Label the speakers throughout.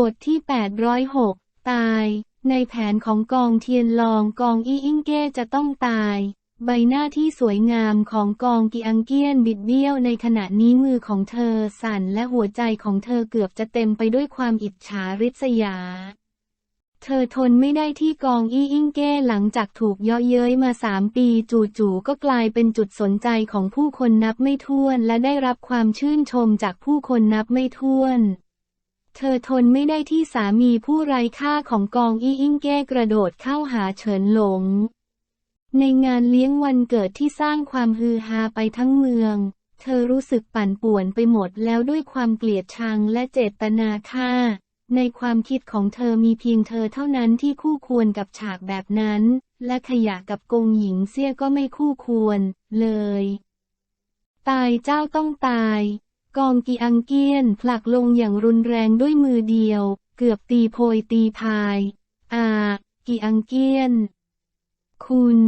Speaker 1: บทที่ 806 ตาย ในแผนของกองเทียนลองกองอีอิงเก้จะต้องตาย ใบหน้าที่สวยงามของกองกีอังเกียนบิดเบี้ยวในขณะนี้มือของเธอสั่นและหัวใจของเธอเกือบจะเต็มไปด้วยความอิจฉาริษยา เธอทนไม่ได้ที่กองอี้อิงเก้หลังจากถูกเยาะเย้ยมาสามปีจู่ๆก็กลายเป็นจุดสนใจของผู้คนนับไม่ถ้วน และได้รับความชื่นชมจากผู้คนนับไม่ถ้วน เธอทนไม่ได้ที่สามีผู้ไร้ค่าของกองอี้อิงเก้กระโดดเข้าหาเฉินหลง ในงานเลี้ยงวันเกิดที่สร้างความฮือฮาไปทั้งเมือง เธอรู้สึกปั่นป่วนไปหมดแล้วด้วยความเกลียดชังและเจตนาฆ่า ในความคิดของเธอมีเพียงเธอเท่านั้นที่คู่ควรกับฉากแบบนั้น และขยะกับกงหญิงเสี้ยก็ไม่คู่ควร เลย ตายเจ้าต้องตาย กองกีอังเกียนผลักลงอย่างรุนแรงด้วยมือเดียว เกือบตีโพยตีพาย อากีอังเกียน คุณ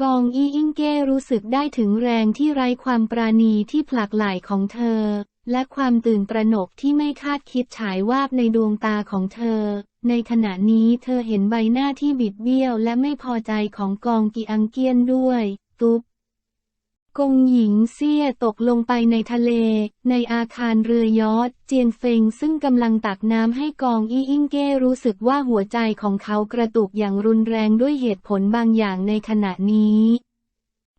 Speaker 1: กองอีอิงเก้รู้สึกได้ถึงแรงที่ไร้ความปราณีที่ผลักไหลของเธอ และความตื่นตระหนกที่ไม่คาดคิดฉายวาบในดวงตาของเธอ ในขณะนี้เธอเห็นใบหน้าที่บิดเบี้ยวและไม่พอใจของกองกีอังเกียนด้วย ตุ๊บ กงหญิงเซี่ยตกลงไปในทะเล ในอาคารเรือยอทเจียนเฟงซึ่งกำลังตักน้ำให้กองอี้อิงเก้รู้สึกว่าหัวใจของเขากระตุกอย่างรุนแรงด้วยเหตุผลบางอย่างในขณะนี้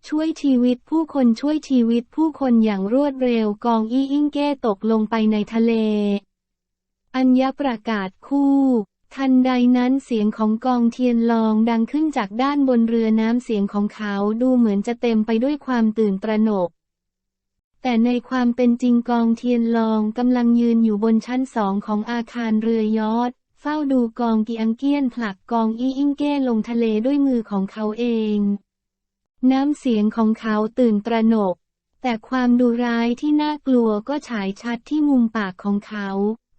Speaker 1: ช่วยชีวิตผู้คนช่วยชีวิตผู้คนอย่างรวดเร็วกองอี้อิงเก้ตกลงไปในทะเล อัญญประกาศคู่ ทันใดนั้นเสียงของกองเทียนลองดังขึ้นจากด้านบนเรือน้ำเสียงของเขาดูเหมือนจะเต็มไปด้วยความตื่นตระหนก แต่ในความเป็นจริงกองเทียนลองกำลังยืนอยู่บนชั้นสองของอาคารเรือยอทเฝ้าดูกองกีอังเกียนผลักกองอีอิงเก้ลงทะเลด้วยมือของเขาเอง น้ำเสียงของเขาตื่นตระหนก แต่ความดุร้ายที่น่ากลัวก็ฉายชัดที่มุมปากของเขา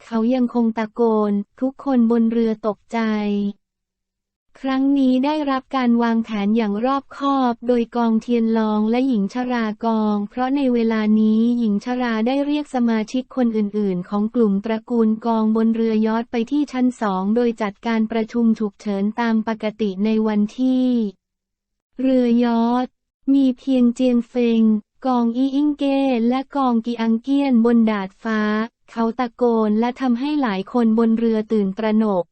Speaker 1: เขายังคงตะโกน ทุกคนบนเรือตกใจ ครั้งนี้ได้รับการวางแผนอย่างรอบคอบ โดยกองเทียนลองและหญิงชรากอง เพราะในเวลานี้หญิงชราได้เรียกสมาชิกคนอื่นๆ ของกลุ่มตระกูลกองบนเรือยอทไปที่ชั้นสองโดยจัดการประชุมฉุกเฉินตามปกติในวันที่ เรือยอทมีเพียงเจียงเฟง กองอีอิงเก้และกองกีอังเกียนบนดาดฟ้า เขาตะโกนและทำให้หลายคนบนเรือตื่นตระหนก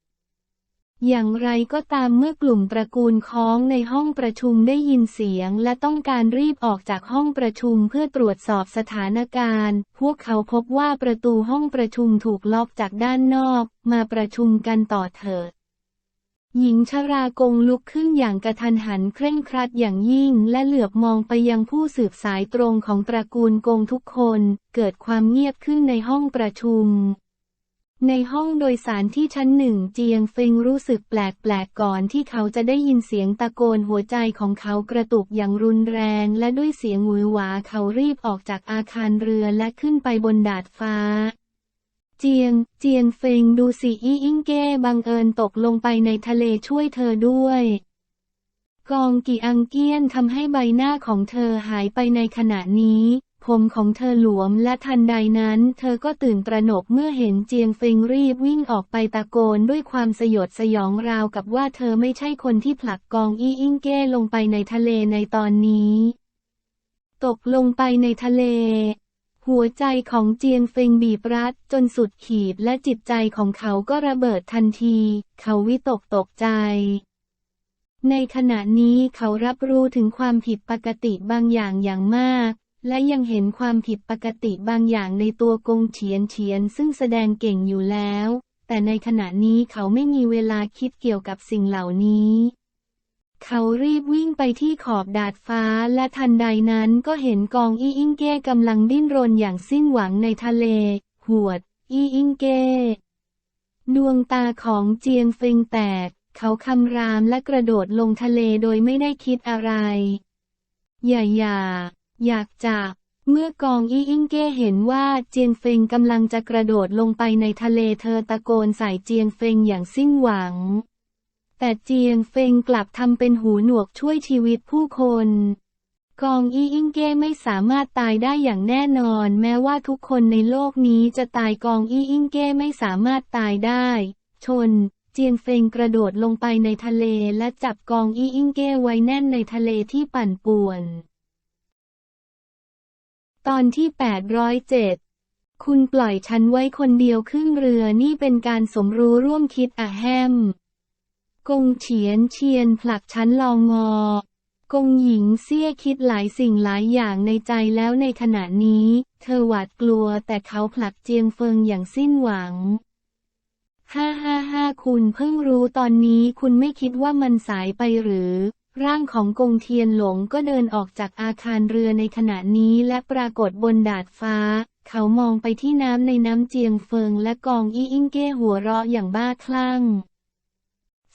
Speaker 1: อย่างไรก็ตามเมื่อกลุ่มตระกูลค้องในห้องประชุมได้ยินเสียงและต้องการรีบออกจากห้องประชุมเพื่อตรวจสอบสถานการณ์ พวกเขาพบว่าประตูห้องประชุมถูกล็อกจากด้านนอก มาประชุมกันต่อเถิด หญิงชรากงลุกขึ้นอย่างกระทันหันเคร่งครัดอย่างยิ่งและเหลือบมองไปยังผู้สืบสายตรงของตระกูลกงทุกคน เกิดความเงียบขึ้นในห้องประชุม ในห้องโดยสารที่ชั้นหนึ่งเจียงเฟิงรู้สึกแปลกๆก่อนที่เขาจะได้ยินเสียงตะโกนหัวใจของเขากระตุกอย่างรุนแรงและด้วยเสียงหวือหวาเขารีบออกจากอาคารเรือและขึ้นไปบนดาดฟ้า เจียง เจียงเฟงดูสิอีอิงเก้บังเอิญตกลงไปในทะเลช่วยเธอด้วย กองกีอังเกียนทำให้ใบหน้าของเธอหายไปในขณะนี้ ผมของเธอหลวมและทันใดนั้น เธอก็ตื่นตระหนกเมื่อเห็นเจียงเฟงรีบวิ่งออกไปตะโกนด้วยความสยดสยองราวกับว่าเธอไม่ใช่คนที่ผลักกองอีอิงเก้ลงไปในทะเลในตอนนี้ ตกลงไปในทะเล หัวใจของเจียงเฟิงบีบรัดจนสุดขีดและจิตใจของเขาก็ระเบิดทันที เขาวิตกตกใจ ในขณะนี้เขารับรู้ถึงความผิดปกติบางอย่างอย่างมาก และยังเห็นความผิดปกติบางอย่างในตัวกงเฉียนเฉียนซึ่งแสดงเก่งอยู่แล้ว แต่ในขณะนี้เขาไม่มีเวลาคิดเกี่ยวกับสิ่งเหล่านี้ เขารีบวิ่งไปที่ขอบดาดฟ้าและทันใดนั้นก็เห็นกองอีอิงเก้กำลังดิ้นรนอย่างสิ้นหวังในทะเล หวด อีอิงเก้ ดวงตาของเจียงเฟิงแตก เขาคำรามและกระโดดลงทะเลโดยไม่ได้คิดอะไร อย่าอย่า อยากจับ เมื่อกองอีอิงเก้เห็นว่าเจียงเฟิงกำลังจะกระโดดลงไปในทะเลเธอตะโกนใส่เจียงเฟิงอย่างสิ้นหวัง แต่เจียงเฟงกลับทำเป็นหูหนวกช่วยชีวิตผู้คน กองอีอิงเก้ไม่สามารถตายได้อย่างแน่นอน แม้ว่าทุกคนในโลกนี้จะตายกองอีอิงเก้ไม่สามารถตายได้ ชน เจียงเฟงกระโดดลงไปในทะเลและจับกองอีอิงเก้ไว้แน่นในทะเลที่ปั่นป่วน ตอนที่ 807คุณปล่อยฉันไว้คนเดียวครึ่งเรือนี่เป็นการสมรู้ร่วมคิดอะแฮม กงเฉียนเชียนผลักฉันลองงอกงหญิงเสี้ยคิดหลายสิ่งหลายอย่างในใจแล้วในขณะนี้ เธอหวาดกลัวแต่เขาผลักเจียงเฟิงอย่างสิ้นหวังฮ่าฮ่าฮ่าคุณเพิ่งรู้ตอนนี้คุณไม่คิดว่ามันสายไปหรือ ร่างของกงเทียนหลงก็เดินออกจากอาคารเรือในขณะนี้และปรากฏบนดาดฟ้า เขามองไปที่น้ำในน้ำเจียงเฟิงและกองอี้อิงเก้หัวเราะอย่างบ้าคลั่ง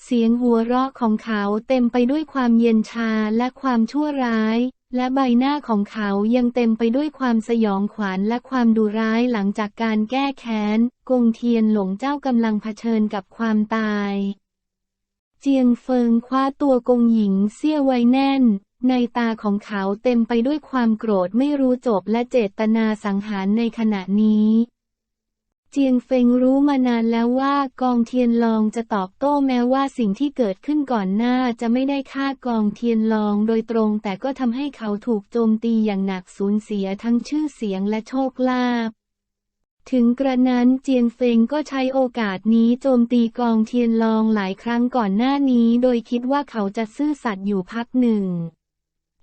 Speaker 1: เสียงหัวเราะของเขาเต็มไปด้วยความเย็นชาและความชั่วร้าย และใบหน้าของเขายังเต็มไปด้วยความสยองขวัญและความดุร้ายหลังจากการแก้แค้น กงเทียนหลงเจ้ากำลังเผชิญกับความตาย เจียงเฟิงคว้าตัวกงหญิงเสี้ยไว้แน่น ในตาของเขาเต็มไปด้วยความโกรธไม่รู้จบและเจตนาสังหารในขณะนี้ เจียงเฟงรู้มานานแล้วว่ากองเทียนลองจะตอบโต้แม้ว่าสิ่งที่เกิดขึ้นก่อนหน้าจะไม่ได้ฆ่ากองเทียนลองโดยตรง แต่ก็ทำให้เขาถูกโจมตีอย่างหนักสูญเสียทั้งชื่อเสียงและโชคลาภถึงกระนั้นเจียงเฟงก็ใช้โอกาสนี้โจมตีกองเทียนลองหลายครั้งก่อนหน้านี้โดยคิดว่าเขาจะซื่อสัตย์อยู่พักหนึ่ง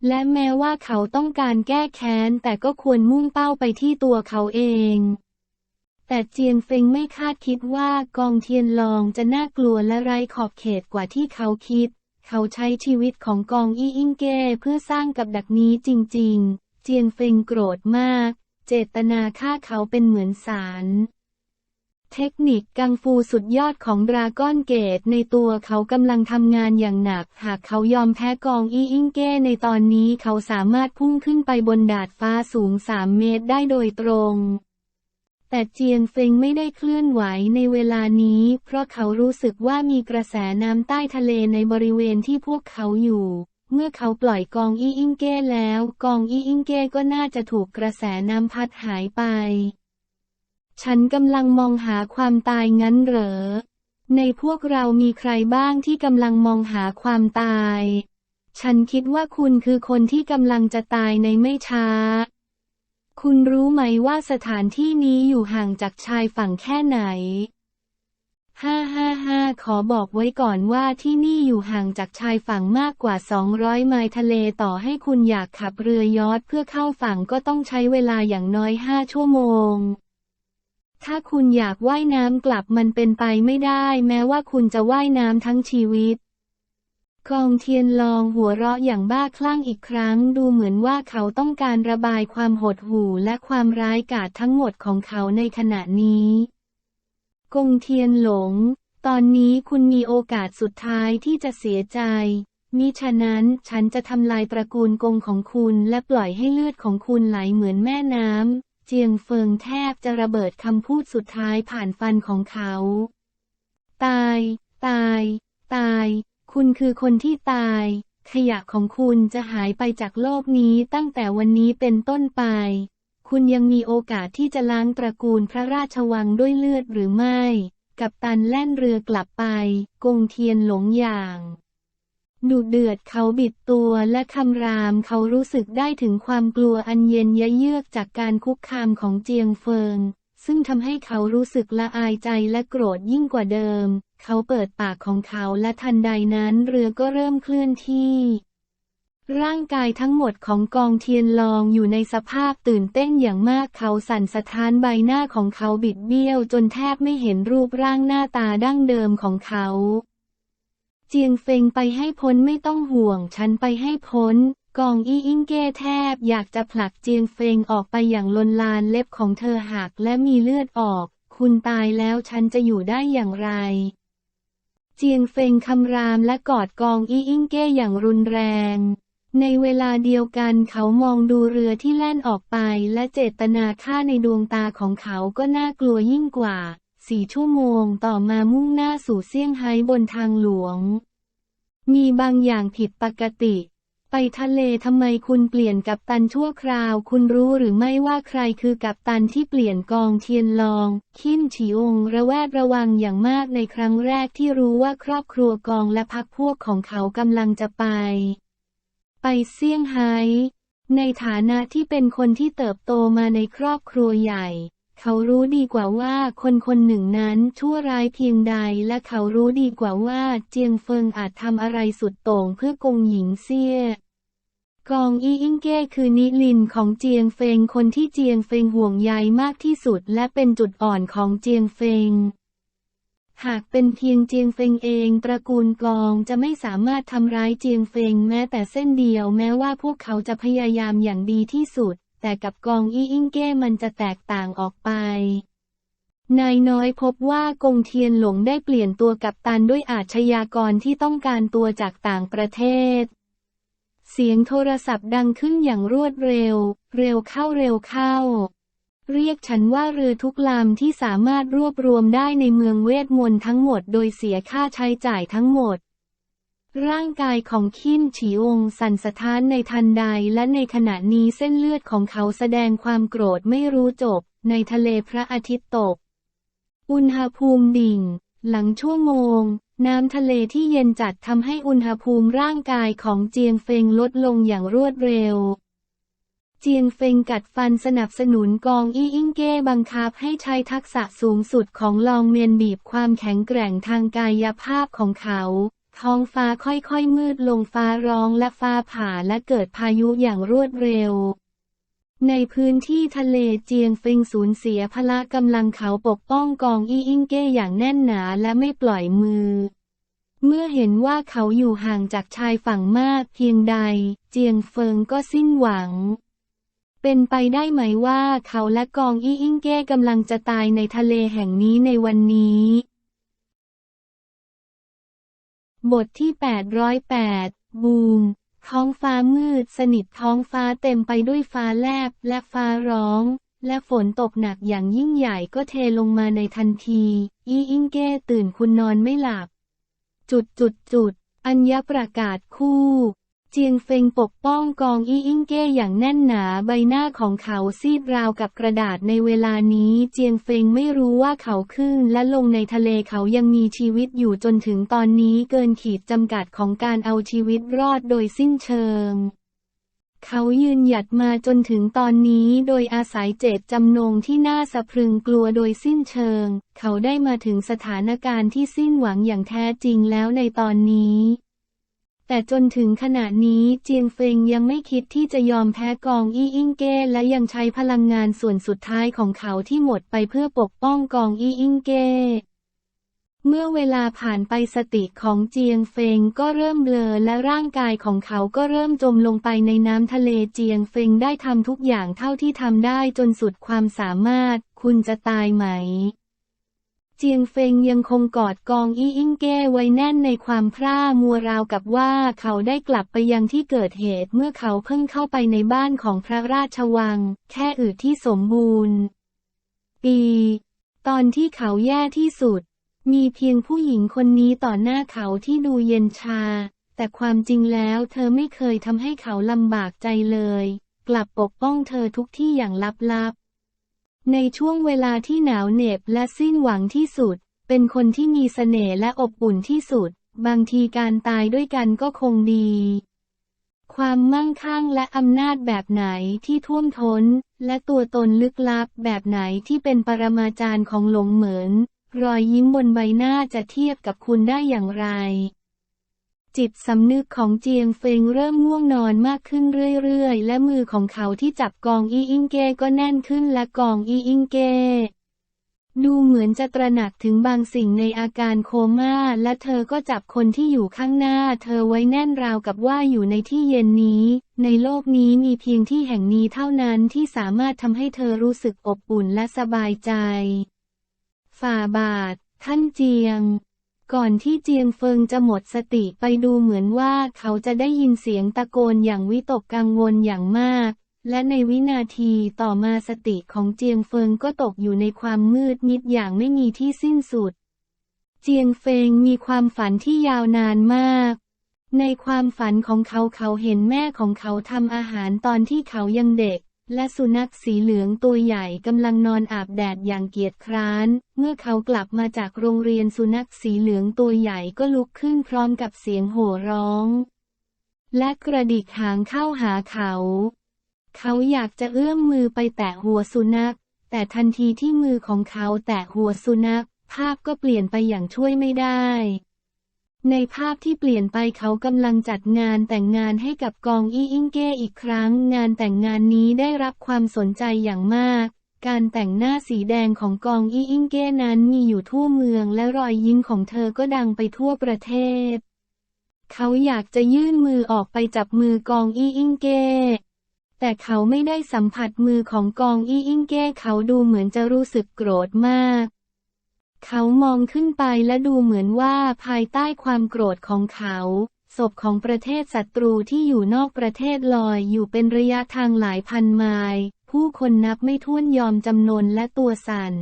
Speaker 1: และแม้ว่าเขาต้องการแก้แค้นแต่ก็ควรมุ่งเป้าไปที่ตัวเขาเอง แต่เจียงเฟงไม่คาดคิดว่ากองเทียนลองจะน่ากลัวและไร้ขอบเขตกว่าที่เขาคิด เขาใช้ชีวิตของกองอี้อิงเก้เพื่อสร้างกับดักนี้จริง ๆ เจียงเฟงโกรธมาก เจตนาฆ่าเขาเป็นเหมือนสารเทคนิคกังฟูสุดยอดของดราก้อนเกตในตัวเขากำลังทำงานอย่างหนัก หากเขายอมแพ้กองอี้อิงเก้ในตอนนี้เขาสามารถพุ่งขึ้นไปบนดาดฟ้าสูง 3 เมตรได้โดยตรง แต่เจียงเฟงไม่ได้เคลื่อนไหวในเวลานี้ เพราะเขารู้สึกว่ามีกระแสน้ำใต้ทะเลในบริเวณที่พวกเขาอยู่เมื่อเขาปล่อยกองอี้อิงเก้แล้ว กองอี้อิงเก้ก็น่าจะถูกกระแสน้ำพัดหายไป ฉันกำลังมองหาความตายงั้นเหรอ ในพวกเรามีใครบ้างที่กำลังมองหาความตาย ฉันคิดว่าคุณคือคนที่กำลังจะตายในไม่ช้า คุณรู้ไหมว่าสถานที่นี้อยู่ห่างจากชายฝั่งแค่ไหน ฮ่าฮ่าฮ่าขอบอกไว้ก่อนว่าที่นี่อยู่ห่างจากชายฝั่งมากกว่า 200 ไมล์ทะเลต่อให้คุณอยากขับเรือยอทเพื่อเข้าฝั่งก็ต้องใช้เวลาอย่างน้อย 5 ชั่วโมง ถ้าคุณอยากว่ายน้ำกลับมันเป็นไปไม่ได้ แม้ว่าคุณจะว่ายน้ำทั้งชีวิต กองเทียนลองหัวเราะอย่างบ้าคลั่งอีกครั้ง ดูเหมือนว่าเขาต้องการระบายความหดหู่และความร้ายกาจทั้งหมดของเขาในขณะนี้ กงเทียนหลง ตอนนี้คุณมีโอกาสสุดท้ายที่จะเสียใจ มิฉะนั้นฉันจะทำลายตระกูลกงของคุณและปล่อยให้เลือดของคุณไหลเหมือนแม่น้ำ เจียงเฟิงแทบจะระเบิดคำพูดสุดท้ายผ่านฟันของเขา ตาย ตาย ตาย คุณคือคนที่ตาย ขยะของคุณจะหายไปจากโลกนี้ตั้งแต่วันนี้เป็นต้นไป คุณยังมีโอกาสที่จะล้างตระกูลพระราชวังด้วยเลือดหรือไม่ กับตันแล่นเรือกลับไป กงเทียนหลงอย่างดุเดือดเขาบิดตัวและคำรามเขารู้สึกได้ถึงความกลัวอันเย็นยะเยือกจากการคุกคามของเจียงเฟิง ซึ่งทำให้เขารู้สึกละอายใจและโกรธยิ่งกว่าเดิม เขาเปิดปากของเขาและทันใดนั้นเรือก็เริ่มเคลื่อนที่ร่างกายทั้งหมดของกองเทียนลองอยู่ในสภาพตื่นเต้นอย่างมากเขาสั่นสะท้านใบหน้าของเขาบิดเบี้ยวจนแทบไม่เห็นรูปร่างหน้าตาดั้งเดิมของเขา เจียงเฟงไปให้พ้นไม่ต้องห่วง ฉันไปให้พ้น กองอี้อิงเก้แทบอยากจะผลักเจียงเฟงออกไปอย่างลนลานเล็บของเธอหักและมีเลือดออก คุณตายแล้วฉันจะอยู่ได้อย่างไร เจียงเฟงคำรามและกอดกองอี้อิงเก้อย่างรุนแรง ในเวลาเดียวกันเขามองดูเรือที่แล่นออกไปและเจตนาฆ่าในดวงตาของเขาก็น่ากลัวยิ่งกว่าสี่ชั่วโมงต่อมามุ่งหน้าสู่เซี่ยงไฮ้บนทางหลวง มีบางอย่างผิดปกติ ไปทะเลทำไมคุณเปลี่ยนกัปตันชั่วคราว คุณรู้หรือไม่ว่าใครคือกัปตันที่เปลี่ยนกองเทียนลอง ขิ้นฉีองระแวดระวังอย่างมากในครั้งแรกที่รู้ว่าครอบครัวกองและพักพวกของเขากำลังจะไป ไปเซี่ยงไฮ้ในฐานะที่เป็นคนที่เติบโตมาในครอบครัวใหญ่ เขารู้ดีกว่าว่าคนคนหนึ่งนั้นชั่วร้ายเพียงใดและเขารู้ดีกว่าว่าเจียงเฟิงอาจทำอะไรสุดโต่งเพื่อกงหญิงเซี่ยกองอีอิงเก้คือนิลินของเจียงเฟงคนที่เจียงเฟงห่วงใยมากที่สุดและเป็นจุดอ่อนของเจียงเฟง หากเป็นเพียงเจียงเฟงเองตระกูลกองจะไม่สามารถทำร้ายเจียงเฟงแม้แต่เส้นเดียวแม้ว่าพวกเขาจะพยายามอย่างดีที่สุด แต่กับกองอีอิงเก้มันจะแตกต่างออกไป นายน้อยพบว่ากงเทียนหลงได้เปลี่ยนตัวกับตันด้วยอาชญากรที่ต้องการตัวจากต่างประเทศ เสียงโทรศัพท์ดังขึ้นอย่างรวดเร็ว เร็วเข้าเร็วเข้า เรียกฉันว่าเรือทุกลำที่สามารถรวบรวมได้ในเมืองเวทมนต์ทั้งหมดโดยเสียค่าใช้จ่ายทั้งหมด ร่างกายของขิ้นฉีองสั่นสะท้านในทันใดและในขณะนี้เส้นเลือดของเขาแสดงความโกรธไม่รู้จบ ในทะเลพระอาทิตย์ตก อุณหภูมิดิ่ง หลังชั่วโมง น้ำทะเลที่เย็นจัดทำให้อุณหภูมิร่างกายของเจียงเฟงลดลงอย่างรวดเร็ว เจียงเฟงกัดฟันสนับสนุนกองอี้อิงเก้บังคับให้ใช้ทักษะสูงสุดของลองเมียนบีบความแข็งแกร่งทางกายภาพของเขา ท้องฟ้าค่อยๆมืดลงฟ้าร้องและฟ้าผ่าและเกิดพายุอย่างรวดเร็ว ในพื้นที่ทะเลเจียงเฟิงสูญเสียพละกำลังเขาปกป้องกองอีอิงเก้อย่างแน่นหนาและไม่ปล่อยมือ เมื่อเห็นว่าเขาอยู่ห่างจากชายฝั่งมากเพียงใด เจียงเฟิงก็สิ้นหวัง เป็นไปได้ไหมว่าเขาและกองอีอิงเก้กำลังจะตายในทะเลแห่งนี้ในวันนี้ บทที่ 808 บูม ท้องฟ้ามืดสนิทท้องฟ้าเต็มไปด้วยฟ้าแลบและฟ้าร้อง และฝนตกหนักอย่างยิ่งใหญ่ก็เทลงมาในทันที อีอิงเก้ตื่นคุณนอนไม่หลับ จุดจุดจุดอัญญประกาศคู่ เจียงเฟงปกป้องกองอีอิงเก้อย่างแน่นหนาใบหน้าของเขาซีดราวกับกระดาษในเวลานี้เจียงเฟงไม่รู้ว่าเขาขึ้นและลงในทะเลเขายังมีชีวิตอยู่จนถึงตอนนี้เกินขีดจำกัดของการเอาชีวิตรอดโดยสิ้นเชิงเขายืนหยัดมาจนถึงตอนนี้โดยอาศัยเจตจำนงที่น่าสะพรึงกลัวโดยสิ้นเชิง เขาได้มาถึงสถานการณ์ที่สิ้นหวังอย่างแท้จริงแล้วในตอนนี้ แต่จนถึงขณะนี้เจียงเฟงยังไม่คิดที่จะยอมแพ้กองอี้อิงเก้และยังใช้พลังงานส่วนสุดท้ายของเขาที่หมดไปเพื่อปกป้องกองอี้อิงเก้เมื่อเวลาผ่านไปสติของเจียงเฟงก็เริ่มเบลอและร่างกายของเขาก็เริ่มจมลงไปในน้ำทะเลเจียงเฟงได้ทำทุกอย่างเท่าที่ทำได้จนสุดความสามารถ คุณจะตายไหม เจียงเฟงยังคงกอดกองอี้อิงเก้ไว้แน่นในความพร่ามัวราวกับว่าเขาได้กลับไปยังที่เกิดเหตุเมื่อเขาเพิ่งเข้าไปในบ้านของพระราชวัง แค่อืดที่สมบูรณ์ ปี ตอนที่เขาแย่ที่สุด มีเพียงผู้หญิงคนนี้ต่อหน้าเขาที่ดูเย็นชา แต่ความจริงแล้วเธอไม่เคยทำให้เขาลำบากใจเลย กลับปกป้องเธอทุกที่อย่างลับๆ ในช่วงเวลาที่หนาวเหน็บและสิ้นหวังที่สุด เป็นคนที่มีเสน่ห์และอบอุ่นที่สุด บางทีการตายด้วยกันก็คงดี ความมั่งคั่งและอำนาจแบบไหนที่ท่วมท้น และตัวตนลึกลับแบบไหนที่เป็นปรมาจารย์ของหลงเหมือน รอยยิ้มบนใบหน้าจะเทียบกับคุณได้อย่างไร จิตสำนึกของเจียงเฟงเริ่มง่วงนอนมากขึ้นเรื่อยๆ และมือของเขาที่จับกองอีอิงเก้ก็แน่นขึ้นและกองอีอิงเก้ดูเหมือนจะตระหนักถึงบางสิ่งในอาการโคม่าและเธอก็จับคนที่อยู่ข้างหน้า เธอไว้แน่นราวกับว่าอยู่ในที่เย็นนี้ ในโลกนี้มีเพียงที่แห่งนี้เท่านั้นที่สามารถทำให้เธอรู้สึกอบอุ่นและสบายใจ ฝ่าบาท ท่านเจียง ก่อนที่เจียงเฟิงจะหมดสติไปดูเหมือนว่าเขาจะได้ยินเสียงตะโกนอย่างวิตกกังวลอย่างมาก และในวินาทีต่อมาสติของเจียงเฟิงก็ตกอยู่ในความมืดมิดอย่างไม่มีที่สิ้นสุด เจียงเฟิงมีความฝันที่ยาวนานมาก ในความฝันของเขาเขาเห็นแม่ของเขาทำอาหารตอนที่เขายังเด็ก และสุนัขสีเหลืองตัวใหญ่กำลังนอนอาบแดดอย่างเกียจคร้าน เมื่อเขากลับมาจากโรงเรียนสุนัขสีเหลืองตัวใหญ่ก็ลุกขึ้นพร้อมกับเสียงโห่ร้อง และกระดิกหางเข้าหาเขา เขาอยากจะเอื้อมมือไปแตะหัวสุนัข แต่ทันทีที่มือของเขาแตะหัวสุนัข ภาพก็เปลี่ยนไปอย่างช่วยไม่ได้ ในภาพที่เปลี่ยนไปเขากำลังจัดงานแต่งงานให้กับกองอี้อิงเก้อีกครั้ง งานแต่งงานนี้ได้รับความสนใจอย่างมาก การแต่งหน้าสีแดงของกองอี้อิงเก้นั้นมีอยู่ทั่วเมืองและรอยยิ้มของเธอก็ดังไปทั่วประเทศ เขาอยากจะยื่นมือออกไปจับมือกองอี้อิงเก้แต่เขาไม่ได้สัมผัสมือของกองอี้อิงเก้เขาดูเหมือนจะรู้สึกโกรธมาก มองขึ้นไปและดูเหมือนว่าภายใต้ความโกรธของเขาศพของประเทศศัตรูที่อยู่นอกประเทศลอยอยู่เป็นระยะทางหลายพันไมล์ผู้คนนับไม่ถ้วนยอมจำนนและตัวสั่น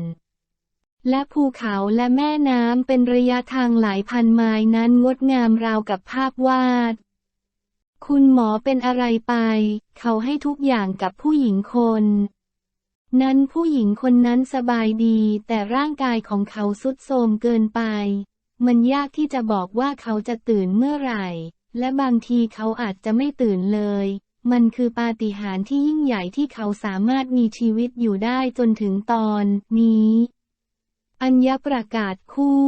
Speaker 1: และภูเขาและแม่น้ำเป็นระยะทางหลายพันไมล์นั้นงดงามราวกับภาพวาด คุณหมอเป็นอะไรไป เขาให้ทุกอย่างกับผู้หญิงคน นั้นผู้หญิงคนนั้นสบายดี แต่ร่างกายของเขาสุดโทรมเกินไป มันยากที่จะบอกว่าเขาจะตื่นเมื่อไหร่ และบางทีเขาอาจจะไม่ตื่นเลย มันคือปาฏิหาริย์ที่ยิ่งใหญ่ที่เขาสามารถมีชีวิตอยู่ได้จนถึงตอนนี้ อัญญประกาศคู่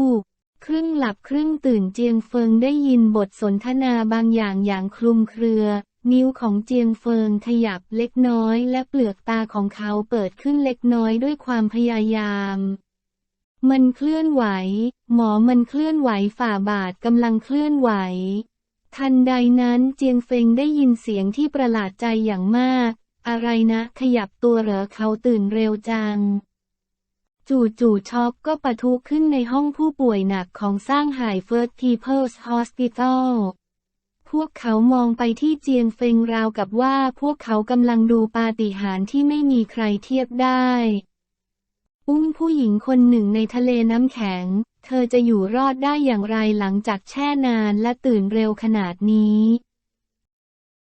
Speaker 1: ครึ่งหลับครึ่งตื่นเจียงเฟิงได้ยินบทสนทนาบางอย่างอย่างคลุมเครือ นิ้วของเจียงเฟิงขยับเล็กน้อย และเปลือกตาของเขาเปิดขึ้นเล็กน้อยด้วยความพยายาม มันเคลื่อนไหว หมอมันเคลื่อนไหวฝ่าบาทกำลังเคลื่อนไหว ทันใดนั้นเจียงเฟิงได้ยินเสียงที่ประหลาดใจอย่างมาก อะไรนะ ขยับตัวเหรอเขาตื่นเร็วจัง จู่ๆช็อกก็ปะทุขึ้นในห้องผู้ป่วยหนักของสร้างไห่ First People's Hospital พ พวกเขามองไปที่เจียงเฟงราวกับว่าพวกเขากำลังดูปาฏิหาริย์ที่ไม่มีใครเทียบได้ อุ้มผู้หญิงคนหนึ่งในทะเลน้ำแข็ง เธอจะอยู่รอดได้อย่างไรหลังจากแช่นานและตื่นเร็วขนาดนี้